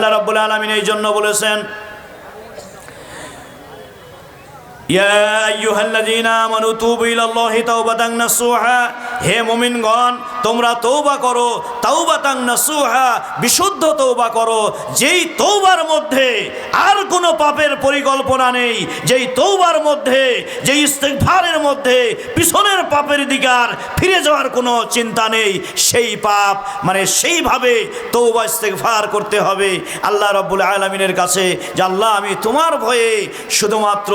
আল্লাহ রাব্বুল আলামিন এই জন্য বলেছেন ইয়া আইয়ুহাল্লাযীনা আমানু তুবু ইলাল্লাহি তাওবাতান নাসুহা হে মোমিনগণ, তোমরা তৌবা করো, তাওবাতান নাসুহা, বিশুদ্ধ তৌবা করো। যেই তৌবার মধ্যে আর কোনো পাপের পরিকল্পনা নেই, যেই তৌবার মধ্যে, যেই ইস্তেগফারের মধ্যে পিছনের পাপের দিকার ফিরে যাওয়ার কোনো চিন্তা নেই, সেই পাপ মানে সেইভাবে তৌবা ইস্তেগফার করতে হবে। আল্লাহ রাব্বুল আলামিনের কাছে যে, আল্লাহ, আমি তোমার ভয়ে শুধুমাত্র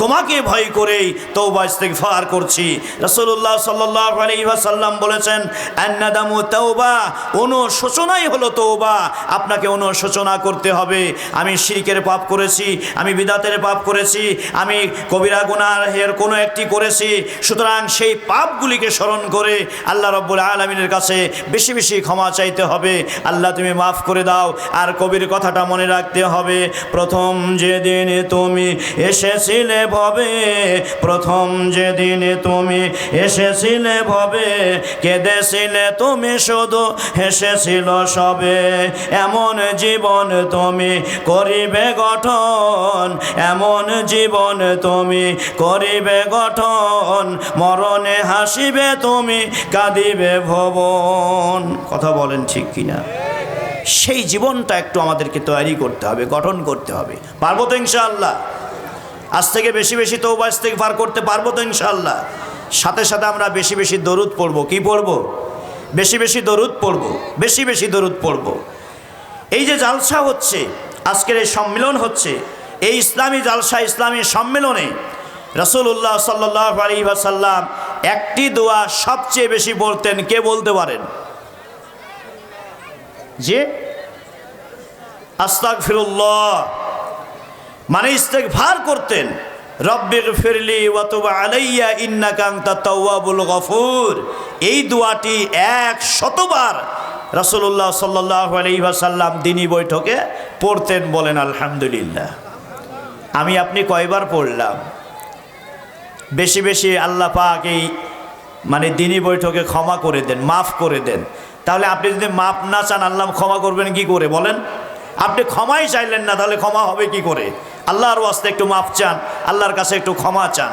তোমাকে ভয় করেই তৌবা ইস্তেগফার করছি। রাসূলুল্লাহ সাল্লাল্লাহু আলাইহি ওয়াসাল্লাম বলেছেন, আন্নাদামু তাওবা অনুশোচনাই হলো তৌবা আপনাকে অনুশোচনা করতে হবে। আমি শিরকের পাপ করেছি, আমি বিদাতের পাপ করেছি, আমি কবিরা গুনার হের কোনো একটি করেছি। সুতরাং সেই পাপগুলিকে স্মরণ করে আল্লাহ রব্বুল আলমিনের কাছে বেশি বেশি ক্ষমা চাইতে হবে। আল্লাহ তুমি মাফ করে দাও। আর কবির কথাটা মনে রাখতে হবে। প্রথম যেদিন তুমি এসেছিলে ভবে, প্রথম যেদিন তুমি এসেছিলে ভবে কেঁদেছিলে তুমি শুধু, হেসেছিল সবে। এমন জীবন তুমি করিবে গঠন, এমন জীবন তুমি করিবে গঠন। মরণে হাসিবে তুমি, কাঁদিবে ভবন। কথা বলেন ঠিক কিনা? সেই জীবনটা একটু আমাদেরকে তৈরি করতে হবে, গঠন করতে হবে। পারব তো আজ থেকে বেশি বেশি তৌবা ইস্তেগফার করতে পারব তো ইনশাআল্লাহ? সাথে সাথে আমরা বেশি বেশি দরুদ পড়ব। কি পড়ব? বেশি বেশি দরুদ পড়ব। বেশি বেশি দরুদ পড়ব। এই যে জালসা হচ্ছে, আজকের এই সম্মেলন হচ্ছে, এই ইসলামী জালসা, ইসলামী সম্মেলনে রসুল্লাহ সাল্লাহ সাল্লাম একটি দোয়া সবচেয়ে বেশি বলতেন, কে বলতে পারেন? যে? আস্তাক ফিরুল্লাহ মানে ইস্তেক ভার করতেন। রব্বির ফিরলি ওয়াতুবা আলাইয়া ইন্নাকাংতা তাওয়াবুল গফুর। এই দোয়াটি এক শতবার রাসূলুল্লাহ সাল্লাল্লাহু আলাইহি ওয়াসাল্লাম দিনী বৈঠকে পড়তেন বলেন, আলহামদুলিল্লাহ। আমি আপনি কয়বার পড়লাম? বেশি বেশি আল্লাহ পাক এই মানে দিনী বৈঠকে ক্ষমা করে দেন, মাফ করে দেন। তাহলে আপনি যদি মাফ না চান, আল্লাহ ক্ষমা করবেন কি করে বলেন? আপনি ক্ষমাই চাইলেন না, তাহলে ক্ষমা হবে কি করে? আল্লাহর ওয়াস্তে একটু মাপ চান। আল্লাহর কাছে একটু ক্ষমা চান।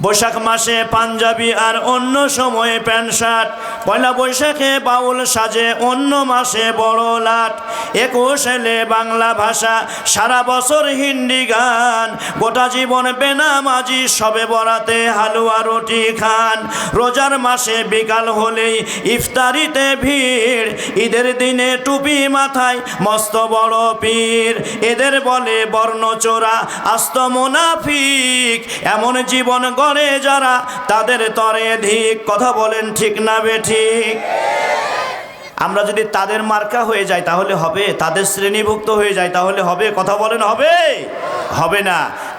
বৈশাখ মাসে পাঞ্জাবি আর অন্য সময়ে প্যান্ট শার্ট, পয়লা বৈশাখে বাউল সাজে অন্য মাসে বড় লাট। একুশ এলে বাংলা ভাষা, সারা বছর হিন্দি গান। গোটা জীবন বেনামাজি, সবে বরাতে হালুয়া রুটি খান। রোজার মাসে বিকাল হলেই ইফতারিতে ভিড়। ঈদের দিনে টুপি মাথায় মস্ত বড় পীর। এদের বলে বর্ণচোরা, আস্ত মোনাফিক। এমন জীবন গড়ে যারা তাদের তরে ধিক কথা বলেন ঠিক না বে ঠিক। আমরা যদি তাদের মার্কা হয়ে যাই, তাহলে হবে, তাদের শ্রেণীভুক্ত হয়ে যায় তাহলে হবে, কথা বলেন হবে? হবে না।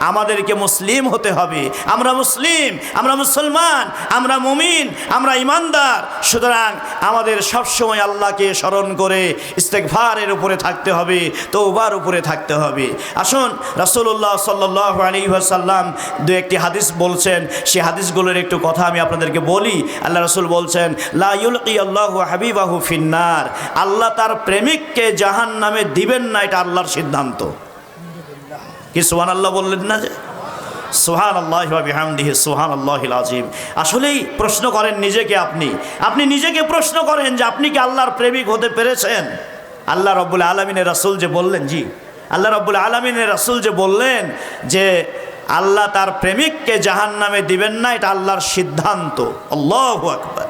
আমাদেরকে মুসলিম হতে হবে। আমরা মুসলিম, আমরা মুসলমান, আমরা মুমিন, আমরা ইমানদার। সুতরাং আমাদের সবসময় আল্লাহকে স্মরণ করে ইস্তেকভারের উপরে থাকতে হবে তৌবার উপরে থাকতে হবে। আসুন, রাসূলুল্লাহ সাল্লাহ আলী সাল্লাম দু একটি হাদিস বলছেন। সেই হাদিসগুলোর একটু কথা আমি আপনাদেরকে বলি। আল্লাহ রসুল বলছেন লাইউল আল্লাহ হাবিবাহু ফিন্নার আল্লাহ তার প্রেমিককে জাহান নামে দিবেন না, এটা আল্লাহর সিদ্ধান্ত। কি সোহান আল্লাহ বললেন না যে? সোহান আল্লাহ বিহামদিহি সোহান আল্লাহ আজিম আসলেই প্রশ্ন করেন নিজেকে আপনি। আপনি নিজেকে প্রশ্ন করেন যে আপনি কি আল্লাহর প্রেমিক হতে পেরেছেন? আল্লাহ রব্বুল আলমিনের রাসুল যে বললেন, জি। আল্লাহ রব্বুল আলমিনের রাসুল যে বললেন যে, আল্লাহ তার প্রেমিককে জাহান নামে দিবেন না, এটা আল্লাহর সিদ্ধান্ত। আল্লাহ আকবর।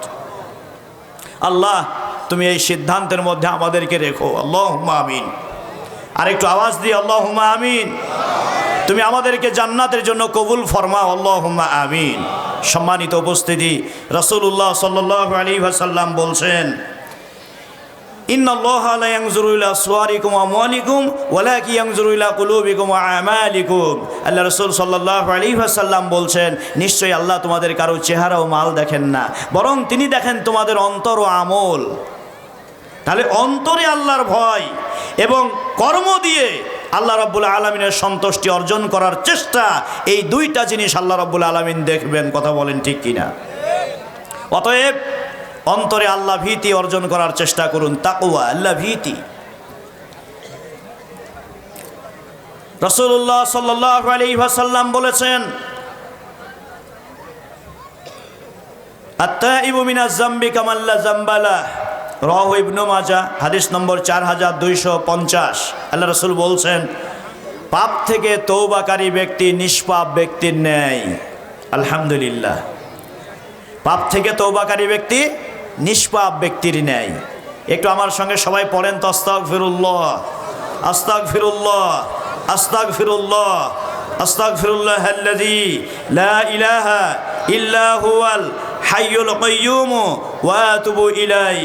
আল্লাহ, তুমি এই সিদ্ধান্তের মধ্যে আমাদেরকে রেখো। আল্লাহ আমিন। আর একটু আওয়াজ দিয়ে আল্লাহ আমিন। তুমি আমাদেরকে জান্নাতের জন্য কবুল ফরমা আল্লাহ আমিন। সম্মানিত উপস্থিতি রসুল্লাহ সাল্লাহ আলী সাল্লাম বলছেন আল্লাহ রসুল সাল্লাহ আলী বলছেন, নিশ্চয়ই আল্লাহ তোমাদের কারও চেহারা ও মাল দেখেন না, বরং তিনি দেখেন তোমাদের অন্তর ও আমল। তাহলে অন্তরে আল্লাহর ভয় এবং কর্ম দিয়ে আল্লাহ রব্বুল আলমিনের সন্তুষ্টি অর্জন করার চেষ্টা, এই দুইটা জিনিস আল্লাহ রব্বুল আলমিন দেখবেন, কথা বলেন ঠিক কিনা? অতএব অন্তরে আল্লাহ ভীতি অর্জন করার চেষ্টা করুন তাকুয়া আল্লাহ ভীতি। রসুল্লাহ সাল্লাহ আলী ভাসাল্লাম বলেছেন আত্মাইবু ইবুমিনা জাম্বি কামাল্লা জাম্বালা রহ মাজা, হাদিস নম্বর চার হাজার দুইশো পঞ্চাশ। আল্লাহ রসুল বলছেন, পাপ থেকে তৌবাকারী ব্যক্তি নিষ্পাপ ব্যক্তির ন্যায়। আলহামদুলিল্লাহ। পাপ থেকে তৌবাকারী ব্যক্তি নিষ্পাপ ব্যক্তির ন্যায়। একটু আমার সঙ্গে সবাই পড়েন তো আস্তাক ফিরুল্লাহ আস্তাক ফিরুল্লাহ আস্তাক ফিরুল্লাহ আস্তাক ফিরুল্লাহ ইলাহা ইল্লা হুয়াল হাইয়ুল কাইয়ুম ওয়া আতুবু ইলাই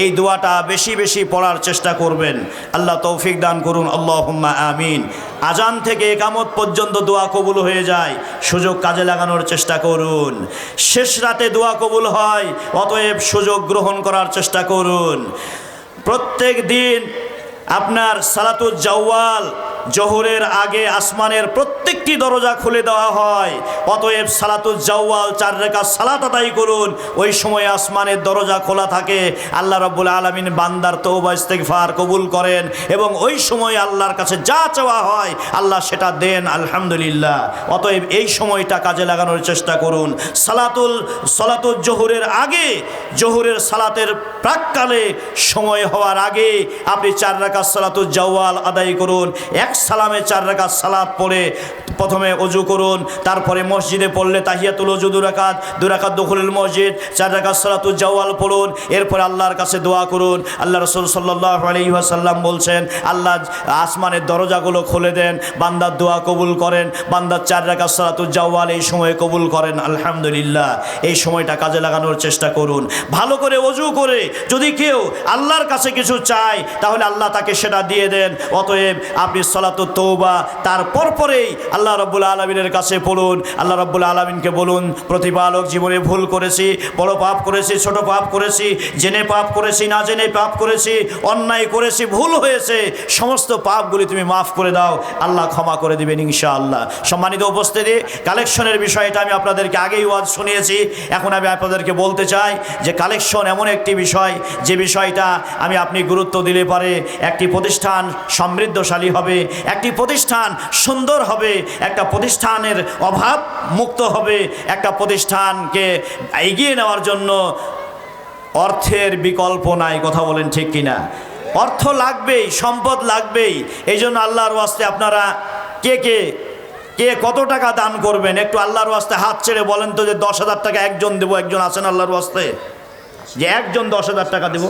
এই দোয়াটা বেশি বেশি পড়ার চেষ্টা করবেন। আল্লাহ তৌফিক দান করুন। আল্লাহুম্মা আমিন। আজান থেকে একামত পর্যন্ত দোয়া কবুল হয়ে যায়। সুযোগ কাজে লাগানোর চেষ্টা করুন। শেষ রাতে দোয়া কবুল হয়, অতএব সুযোগ গ্রহণ করার চেষ্টা করুন। প্রত্যেক দিন আপনার সালাতুল জাওয়াল, জোহরের আগে আসমানের প্রত্যেকটি দরজা খুলে দেওয়া হয়। অতএব সালাতুল জাওয়াল, চার রেখা সালাত আদায় করুন। ওই সময় আসমানের দরজা খোলা থাকে। আল্লাহ রব্বুল আলমিন বান্দার তৌবা ইস্তেগফার কবুল করেন এবং ওই সময় আল্লাহর কাছে যা চাওয়া হয়, আল্লাহ সেটা দেন, আলহামদুলিল্লাহ। অতএব এই সময়টা কাজে লাগানোর চেষ্টা করুন। সালাতুল সালাতুল জোহরের আগে, জোহরের সালাতের প্রাককালে সময় হওয়ার আগে আপনি চার রাকাত সালাতুল জাওয়াল আদায় করুন। এক সালামে চার রাকাত সালাত পড়ে প্রথমে অজু করুন, তারপরে মসজিদে পড়লে তাহিয়াতুল অজু দুরাকাত দুরাকাত দখলুল মসজিদ, চার রাকাত সালাতুল জাওয়াল পড়ুন, এরপরে আল্লাহর কাছে দোয়া করুন। আল্লাহ রসুল সাল্লাহ আলহিহাসাল্লাম বলছেন, আল্লাহ আসমানের দরজাগুলো খুলে দেন বান্দার দোয়া কবুল করেন বান্দার চার রাকাত সালাতুল জাওয়াল এই সময়ে কবুল করেন, আলহামদুলিল্লাহ। এই সময়টা কাজে লাগানোর চেষ্টা করুন। ভালো করে অজু করে যদি কেউ আল্লাহর কাছে কিছু চায়, তাহলে আল্লাহ তাকে সেটা দিয়ে দেন। অতএব আপনি সলাত তৌবা তারপর পরেই আল্লাহ রব্বুল আলমিনের কাছে পড়ুন আল্লাহ রব্বুল আলমিনকে বলুন, প্রতিপালক জীবনে ভুল করেছি, বড় পাপ করেছি, ছোট পাপ করেছি, জেনে পাপ করেছি, না জেনে পাপ করেছি, অন্যায় করেছি, ভুল হয়েছে, সমস্ত পাপগুলি তুমি মাফ করে দাও, আল্লাহ ক্ষমা করে দিবেন ইনশা আল্লাহ সম্মানিত উপস্থিতি, কালেকশনের বিষয়টা আমি আপনাদেরকে আগেই ওয়াজ শুনিয়েছি, এখন আমি আপনাদেরকে বলতে চাই যে কালেকশন এমন একটি বিষয়, যে বিষয়টা আমি আপনি গুরুত্ব দিলে পারে, একটি প্রতিষ্ঠান সমৃদ্ধশালী হবে, একটি প্রতিষ্ঠান সুন্দর হবে একটা প্রতিষ্ঠানের অভাব মুক্ত হবে একটা প্রতিষ্ঠানকে এগিয়ে নেওয়ার জন্য অর্থের বিকল্প নাই, কথা বলেন ঠিক কিনা? অর্থ লাগবেই, সম্পদ লাগবেই এই জন্য আল্লাহর ওয়াস্তে আপনারা কে কে কে কত টাকা দান করবেন? একটু আল্লাহর ওয়াস্তে হাত ছেড়ে বলেন তো যে দশ হাজার টাকা একজন দেবো, একজন আছেন আল্লাহর ওয়াস্তে? যে একজন দশ হাজার টাকা দেবো।